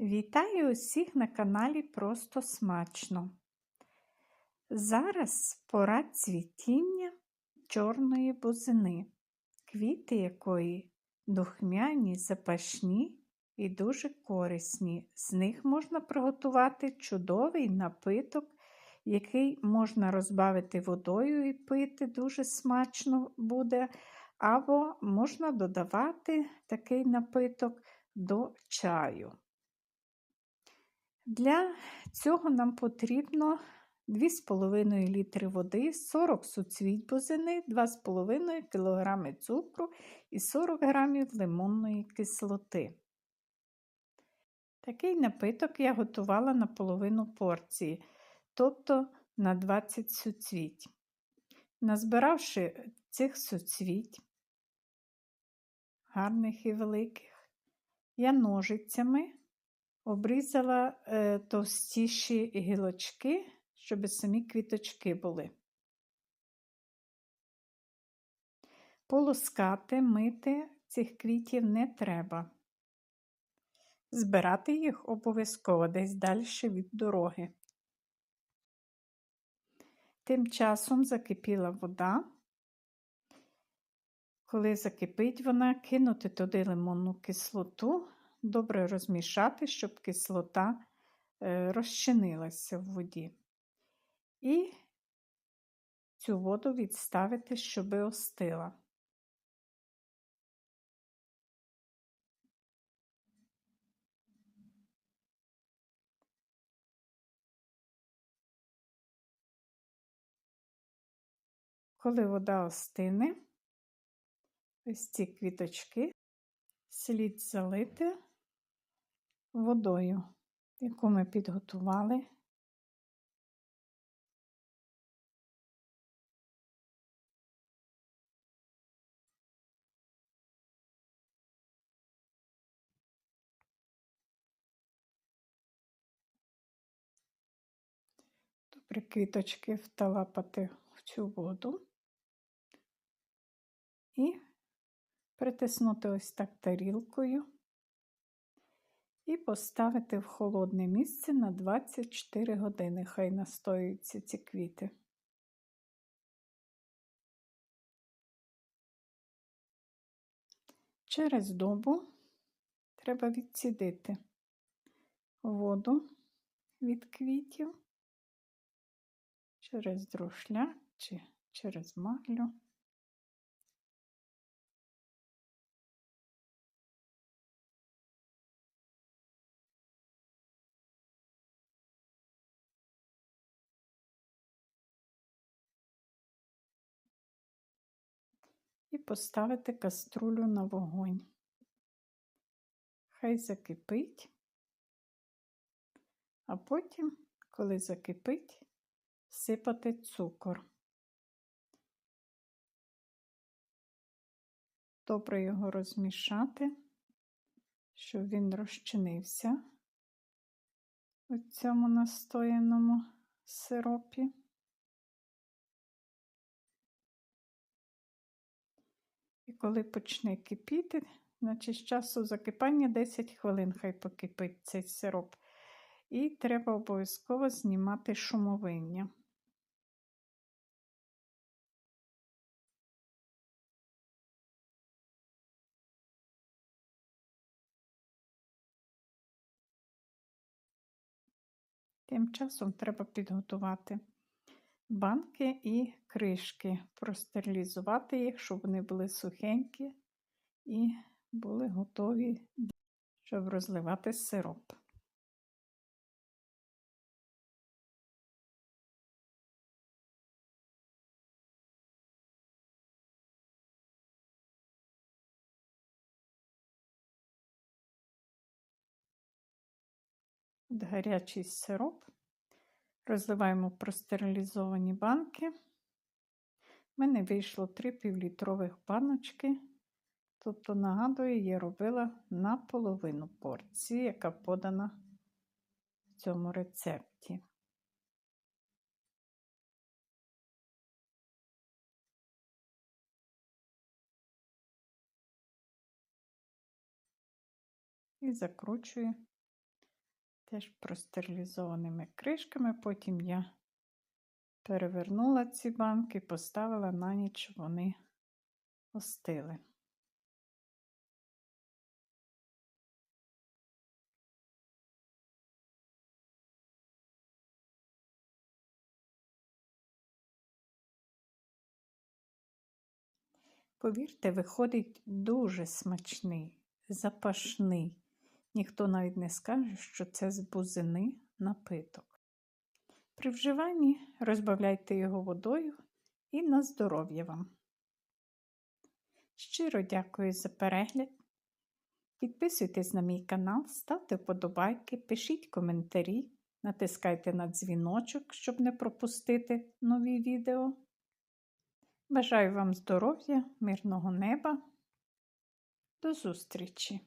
Вітаю усіх на каналі Просто Смачно. Зараз пора цвітіння чорної бузини, квіти якої духмяні, запашні і дуже корисні. З них можна приготувати чудовий напиток, який можна розбавити водою і пити, дуже смачно буде, або можна додавати такий напиток до чаю. Для цього нам потрібно 2,5 літри води, 40 суцвіть бузини, 2,5 кг цукру і 40 г лимонної кислоти. Такий напиток я готувала на половину порції, тобто на 20 суцвіть. Назбиравши цих суцвіть, гарних і великих, я ножицями обрізала е, товстіші гілочки, щоб самі квіточки були. Полоскати, мити цих квітів не треба. Збирати їх обов'язково десь далі від дороги. Тим часом закипіла вода. Коли закипить вона, кинути туди лимонну кислоту добре розмішати, щоб кислота е, розчинилася в воді. І цю воду відставити, щоб остила. Коли вода остине, ось ці квіточки слід залити водою, яку ми підготували. Добре квіточки вталапати в цю воду і притиснути ось так тарілкою і поставити в холодне місце на 24 години. Хай настоюються ці квіти. Через добу треба відсідити воду від квітів через друшля чи через маглю. І поставити каструлю на вогонь. Хай закипить, а потім, коли закипить, сипати цукор. Добре його розмішати, щоб він розчинився у цьому настояному сиропі. Коли почне кипіти, значить з часу закипання 10 хвилин хай покипить цей сироп. І треба обов'язково знімати шумовиння. Тим часом треба підготувати банки і кришки, простерилізувати їх, щоб вони були сухенькі і були готові, щоб розливати сироп. Гарячий сироп Розливаємо простерилізовані банки. У мене вийшло 3 півлітрових баночки. Тобто, нагадую, я робила на половину порції, яка подана в цьому рецепті. І закручую теж простерилізованими кришками. Потім я перевернула ці банки, поставила на ніч, вони остили. Повірте, виходить дуже смачний, запашний. Ніхто навіть не скаже, що це з бузини напиток. При вживанні розбавляйте його водою і на здоров'я вам. Щиро дякую за перегляд. Підписуйтесь на мій канал, ставте вподобайки, пишіть коментарі, натискайте на дзвіночок, щоб не пропустити нові відео. Бажаю вам здоров'я, мирного неба. До зустрічі!